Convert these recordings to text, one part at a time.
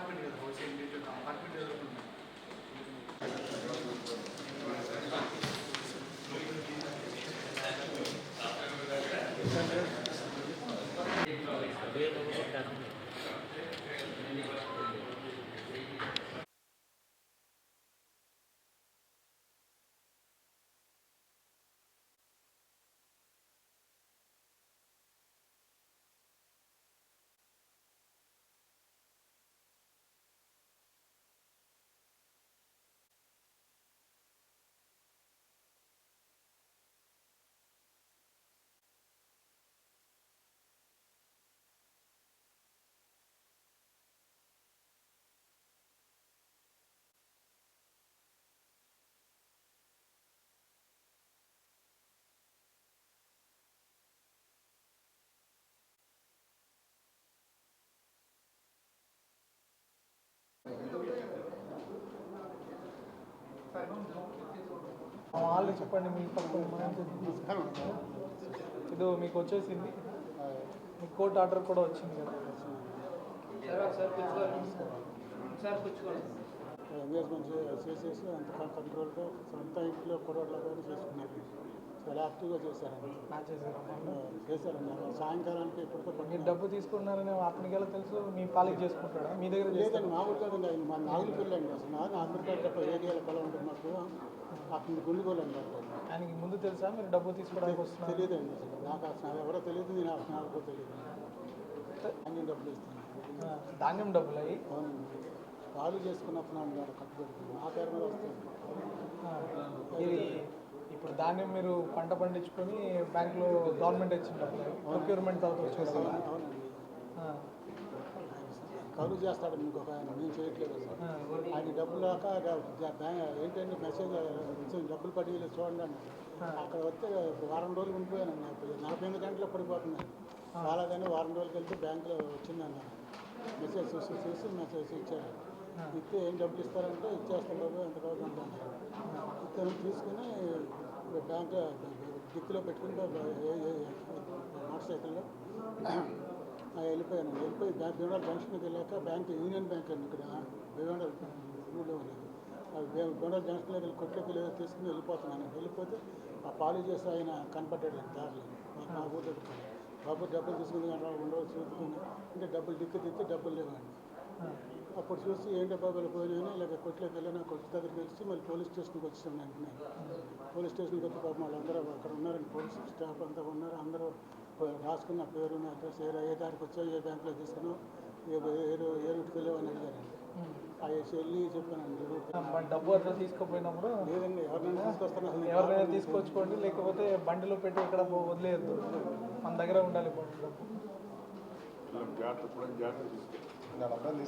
Apartment కదా house ఏంటి apartment వాళ్ళు చెప్పండి మీ ఇది మీకు వచ్చేసింది. మీ కోర్టు ఆర్డర్ కూడా వచ్చింది కదా. ఎంగేజ్మెంట్ చేసేసి అంత కంట్రోల్గా సొంత ఇంట్లో కొడవట్లాగా చేసుకున్నారు. చాలా యాక్టివ్గా చేశారండి. చేశారండి. సాయంకాలానికి ఎప్పటికో మీరు డబ్బు తీసుకున్నారని అతనికి ఎలా తెలుసు మీ పాలికి చేసుకుంటాడా? మీ దగ్గర? లేదండి మామూలు కదండి ఆయన మా నాగులు పిల్లండి అసలు నా అమెరికా తప్ప ఏరియాలో పొలం ఉంటుంది మాకు అతను గుండుకోలేండి అట్లా ఆయనకి ముందు తెలుసా మీరు డబ్బు తీసుకోవడానికి వస్తున్నారు తెలియదండి అసలు. నాకు అసలు ఎవరో తెలియదు నేను అసలు నాకు తెలియదు. అన్ని డబ్బులు ఇస్తాను ధాన్యం డబ్బులు అయ్యి? పాలు చేసుకున్నప్పుడు అన్నాడు కట్టుబెడుతుంది ఆ పేరు మీద వస్తుంది. ఇది ఇప్పుడు ధాన్యం మీరు పంట పండించుకొని బ్యాంకులో గవర్నమెంట్ ఇచ్చిన డబ్బులు ప్రొక్యూర్మెంట్ తర్వాత వచ్చేసి అవునండి. కౌలు చేస్తాడు ఇంకొక ఆయన నేను చేయట్లేదు. అసలు ఆయన డబ్బులు రాక ఏంటంటే మెసేజ్ డబ్బులు పడి చూడండి అక్కడ వస్తే వారం రోజులు ఉండిపోయానండి అప్పుడు నలభై ఎనిమిది గంటలు పడిపోతున్నాను రాలేదని వారం రోజులకి వెళ్తే బ్యాంకులో వచ్చిందన్నారు మెసేజ్ చూసి చూసి మెసేజ్ ఇచ్చారు ఇస్తే ఏం డబ్బులు ఇస్తారంటే ఇచ్చేస్తాం బాబు ఎంత కావాలి అంత అన్నారు ఇతను తీసుకుని బ్యాంక్ దిక్కులో పెట్టుకుని మోటార్ సైకిల్లో వెళ్ళిపోయాను. వెళ్ళిపోయి బ్యాంక్ భీమవరం జంక్షన్కి వెళ్ళాక బ్యాంక్ యూనియన్ బ్యాంక్ అండి ఇక్కడ భీమవరం ఊళ్ళో ఉన్నది భీమవరం జంక్షన్లో వెళ్ళి కొట్లోకి వెళ్ళి తీసుకుని వెళ్ళిపోతున్నాను. వెళ్ళిపోతే ఆ పాలు చేసి ఆయన కనపడ్డాడు దారిలో. నా ఊరు దగ్గర బాబు డబ్బులు తీసుకుని ఉండవచ్చు చూసుకుని అంటే డబ్బులు దిక్కు తిత్తి డబ్బులు లేవండి. అప్పుడు చూసి ఏంటి బాబులు పోయినాయని ఇలాగ కొట్లోకి వెళ్ళినా కొట్టు దగ్గరికి వచ్చి మళ్ళీ పోలీస్ స్టేషన్కి వచ్చాం వెంటనే పోలీస్ స్టేషన్కి వచ్చి పాపం వాళ్ళందరూ అక్కడ ఉన్నారండి. పోలీస్ స్టాఫ్ అంతా ఉన్నారు. అందరూ రాసుకున్న పేరు నా అడ్రస్ ఏ ఏ దారికి వచ్చావు ఏ బ్యాంకులో తీసుకున్నావు ఏ ఏ రూట్కి వెళ్ళావు అని అడిగారండి. అవి వెళ్ళి చెప్పానండి మన డబ్బు అట్లా తీసుకుపోయినప్పుడు లేదండి ఎవరినైనా తీసుకొస్తాను ఎవరినైనా తీసుకొచ్చుకోండి లేకపోతే బండిలో పెట్టి ఇక్కడ వదిలేయద్దు. మన దగ్గర ఉండాలి డబ్బు. జాగ్రత్త తీసుకెళ్ళి. నేను అబ్బాయిని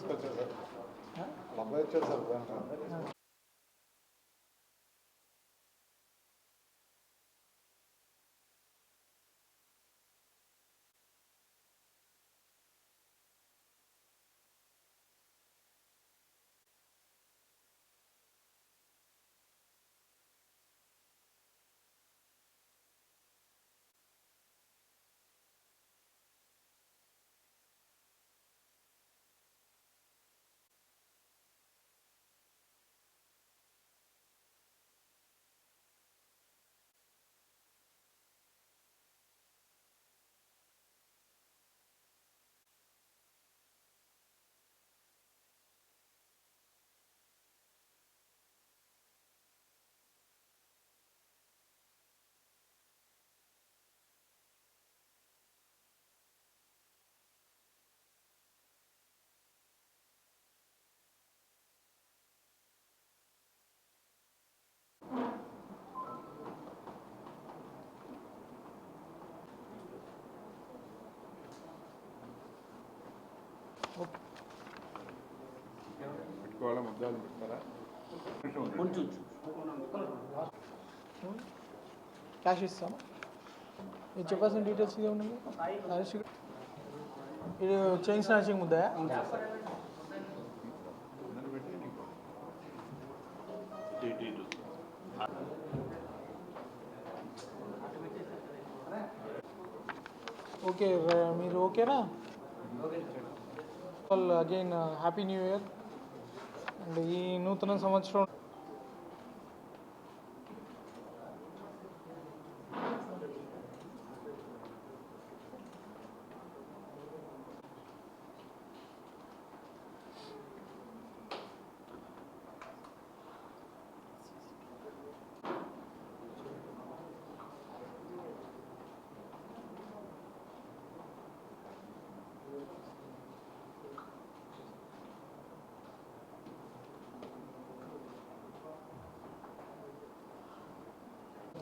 తీసుకొచ్చాను సార్. వాళ్ళ ముద్దాలు పెడతారా? క్యాష్ ఇస్తాము? మీరు చెప్పాల్సిన డీటెయిల్స్ ఇదే ఉన్నాయి. ఇది చైన్ స్నాచింగ్ ముద్దా ఓకే మీరు ఓకేనా? Again happy new year and ఈ నూతన సంవత్సరం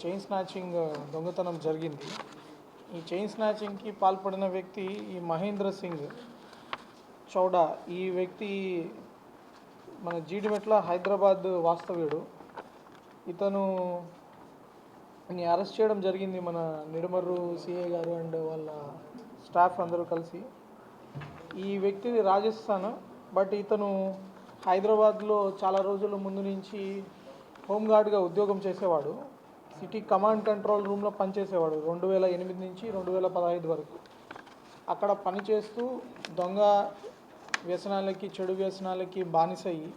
చైన్ స్నాచింగ్ దొంగతనం జరిగింది. ఈ చైన్ స్నాచింగ్కి పాల్పడిన వ్యక్తి ఈ మహేంద్ర సింగ్ చౌడా. ఈ వ్యక్తి మన జీడిమెట్ల హైదరాబాద్ వాస్తవ్యుడు. ఇతను అరెస్ట్ చేయడం జరిగింది మన నిడమర్రు సిఏ గారు అండ్ వాళ్ళ స్టాఫ్ అందరూ కలిసి. ఈ వ్యక్తిది రాజస్థాన్ బట్ ఇతను హైదరాబాద్లో చాలా రోజుల ముందు నుంచి హోంగార్డ్గా ఉద్యోగం చేసేవాడు. సిటీ కమాండ్ కంట్రోల్ రూమ్లో పనిచేసేవాడు రెండు వేల ఎనిమిది నుంచి రెండు వేల పదహైదు వరకు. అక్కడ పనిచేస్తూ దొంగ వ్యసనాలకి చెడు వ్యసనాలకి బానిసయ్యి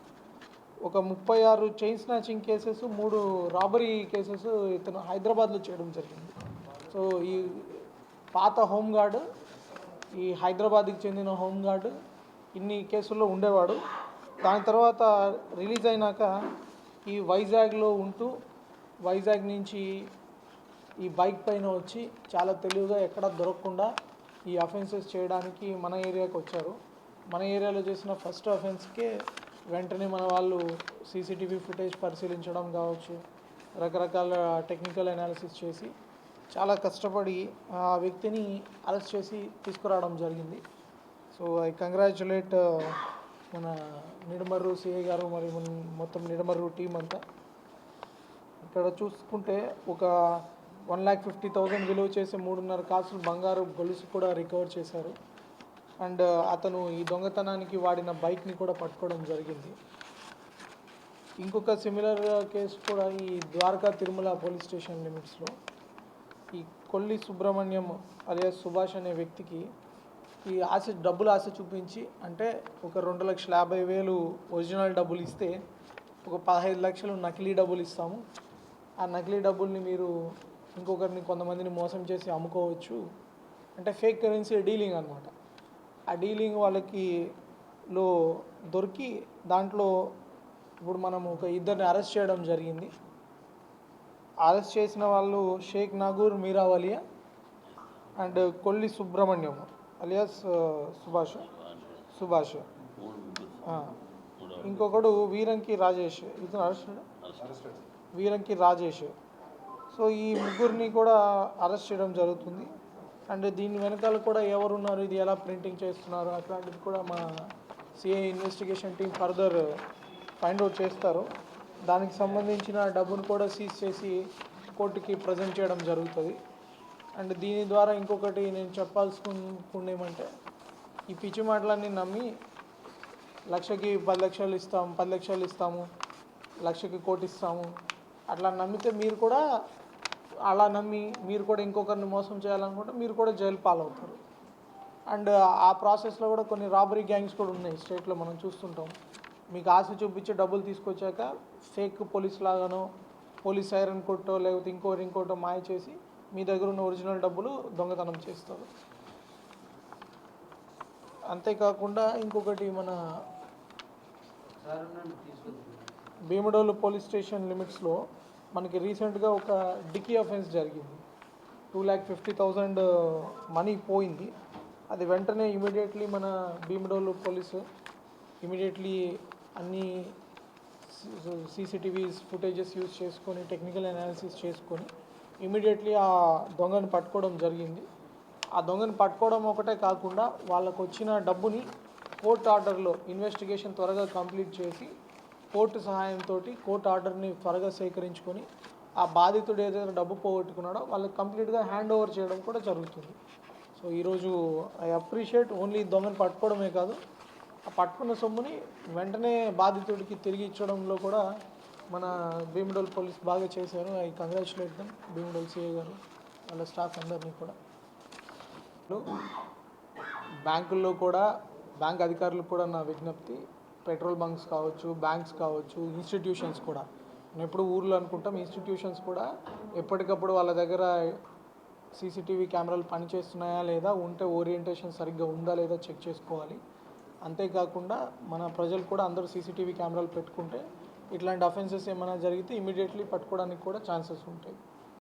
ఒక ముప్పై ఆరు చైన్ స్నాచింగ్ కేసెస్ మూడు రాబరీ కేసెస్ ఇతను హైదరాబాద్లో చేయడం జరిగింది. సో ఈ పాత హోంగార్డు ఈ హైదరాబాద్కి చెందిన హోంగార్డు ఇన్ని కేసుల్లో ఉండేవాడు. దాని తర్వాత రిలీజ్ అయినాక ఈ వైజాగ్లో ఉంటూ వైజాగ్ నుంచి ఈ బైక్ పైన వచ్చి చాలా తెలివిగా ఎక్కడ దొరకకుండా ఈ అఫెన్సెస్ చేయడానికి మన ఏరియాకి వచ్చారు. మన ఏరియాలో చేసిన ఫస్ట్ అఫెన్స్కే వెంటనే మన వాళ్ళు సీసీటీవీ ఫుటేజ్ పరిశీలించడం కావచ్చు రకరకాల టెక్నికల్ అనాలిసిస్ చేసి చాలా కష్టపడి ఆ వ్యక్తిని అరెస్ట్ చేసి తీసుకురావడం జరిగింది. సో ఐ కంగ్రాచులేట్ మన నిడమర్రు సిఐ గారు మరి మన- మొత్తం నిడమర్రు టీం అంతా. ఇక్కడ చూసుకుంటే ఒక వన్ ల్యాక్ ఫిఫ్టీ థౌజండ్ విలువ చేసే మూడున్నర కాసులు బంగారు గొలుసు కూడా రికవర్ చేశారు. అండ్ అతను ఈ దొంగతనానికి వాడిన బైక్ని కూడా పట్టుకోవడం జరిగింది. ఇంకొక సిమిలర్ కేసు కూడా ఈ ద్వారకా తిరుమల పోలీస్ స్టేషన్ లిమిట్స్లో. ఈ కొల్లి సుబ్రహ్మణ్యం అలియా సుభాష్ అనే వ్యక్తికి ఈ ఆశ డబ్బులు ఆశ చూపించి అంటే ఒక రెండు లక్షల యాభై వేలు ఒరిజినల్ డబ్బులు ఇస్తే ఒక పదహైదు లక్షలు నకిలీ డబ్బులు ఇస్తాము. ఆ నకిలీ డబ్బుల్ని మీరు ఇంకొకరిని కొంతమందిని మోసం చేసి అమ్ముకోవచ్చు. అంటే ఫేక్ కరెన్సీ డీలింగ్ అనమాట ఆ డీలింగ్ వాళ్ళకి లో దొరికి దాంట్లో ఇప్పుడు మనం ఒక ఇద్దరిని అరెస్ట్ చేయడం జరిగింది. అరెస్ట్ చేసిన వాళ్ళు షేక్ నాగూర్ మీరావలియా అండ్ కొల్లి సుబ్రహ్మణ్యం అలియాస్ సుభాష్ సుభాష్. ఇంకొకడు వీరంకి రాజేష్. ఇతను అరెస్ట్ వీరంకి రాజేష్. సో ఈ ముగ్గురిని కూడా అరెస్ట్ చేయడం జరుగుతుంది. అండ్ దీని వెనకాల కూడా ఎవరున్నారు? ఇది ఎలా ప్రింటింగ్ చేస్తున్నారు? అట్లాంటిది కూడా మా CI investigation team further find out చేస్తారు. దానికి సంబంధించిన డబ్బును కూడా సీజ్ చేసి కోర్టుకి ప్రజెంట్ చేయడం జరుగుతుంది. అండ్ దీని ద్వారా ఇంకొకటి నేను చెప్పాల్సుకుందేమంటే ఈ పిచ్చి మాటలన్నీ నమ్మి లక్షకి పది లక్షలు ఇస్తాం పది లక్షలు ఇస్తాము లక్షకి కోటి ఇస్తాము అట్లా నమ్మితే మీరు కూడా అలా నమ్మి మీరు కూడా ఇంకొకరిని మోసం చేయాలనుకుంటే మీరు కూడా జైలు పాలవుతారు. అండ్ ఆ ప్రాసెస్లో కూడా కొన్ని రాబరీ గ్యాంగ్స్ కూడా ఉన్నాయి స్టేట్లో మనం చూస్తుంటాం. మీకు ఆశ చూపించి డబ్బులు తీసుకొచ్చాక ఫేక్ పోలీస్ లాగానో పోలీస్ ఐరన్ కొట్టో లేకపోతే ఇంకోటి ఇంకోటో మాయ చేసి మీ దగ్గర ఉన్న ఒరిజినల్ డబ్బులు దొంగతనం చేస్తారు. అంతేకాకుండా ఇంకొకటి మన సార్ భీమడోలు పోలీస్ స్టేషన్ లిమిట్స్లో మనకి రీసెంట్గా ఒక డిక్కీ అఫెన్స్ జరిగింది. Two lakh fifty thousand money పోయింది. అది వెంటనే ఇమీడియట్లీ మన భీమడోలు పోలీసు ఇమీడియట్లీ అన్ని సీసీటీవీస్ ఫుటేజెస్ యూజ్ చేసుకొని టెక్నికల్ అనాలిసిస్ చేసుకొని ఇమీడియట్లీ ఆ దొంగను పట్టుకోవడం జరిగింది. ఆ దొంగను పట్టుకోవడం ఒకటే కాకుండా వాళ్ళకు వచ్చిన డబ్బుని కోర్ట్ ఆర్డర్లో ఇన్వెస్టిగేషన్ త్వరగా కంప్లీట్ చేసి కోర్టు సహాయంతో కోర్టు ఆర్డర్ని త్వరగా సేకరించుకొని ఆ బాధితుడు ఏదైతే డబ్బు పోగొట్టుకున్నాడో వాళ్ళకి కంప్లీట్గా హ్యాండ్ ఓవర్ చేయడం కూడా జరుగుతుంది. సో ఈరోజు ఐ అప్రిషియేట్ ఓన్లీ దొంగను పట్టుకోవడమే కాదు ఆ పట్టుకున్న సొమ్ముని వెంటనే బాధితుడికి తిరిగి ఇచ్చడంలో కూడా మన భీమడోల్ పోలీస్ బాగా చేశారు. I congratulate them Bhimadole CI garu వాళ్ళ స్టాఫ్ అందరినీ కూడా. బ్యాంకుల్లో కూడా బ్యాంక్ అధికారులకు కూడా నా విజ్ఞప్తి పెట్రోల్ బంక్స్ కావచ్చు బ్యాంక్స్ కావచ్చు ఇన్స్టిట్యూషన్స్ కూడా. మనం ఎప్పుడు ఊర్లో అనుకుంటాం ఇన్స్టిట్యూషన్స్ కూడా ఎప్పటికప్పుడు వాళ్ళ దగ్గర సీసీటీవీ కెమెరాలు పనిచేస్తున్నాయా లేదా ఉంటే ఓరియంటేషన్ సరిగ్గా ఉందా లేదా చెక్ చేసుకోవాలి. అంతేకాకుండా మన ప్రజలు కూడా అందరూ సీసీటీవీ కెమెరాలు పెట్టుకుంటే ఇట్లాంటి అఫెన్సెస్ ఏమైనా జరిగితే ఇమీడియట్లీ పట్టుకోవడానికి కూడా ఛాన్సెస్ ఉంటాయి.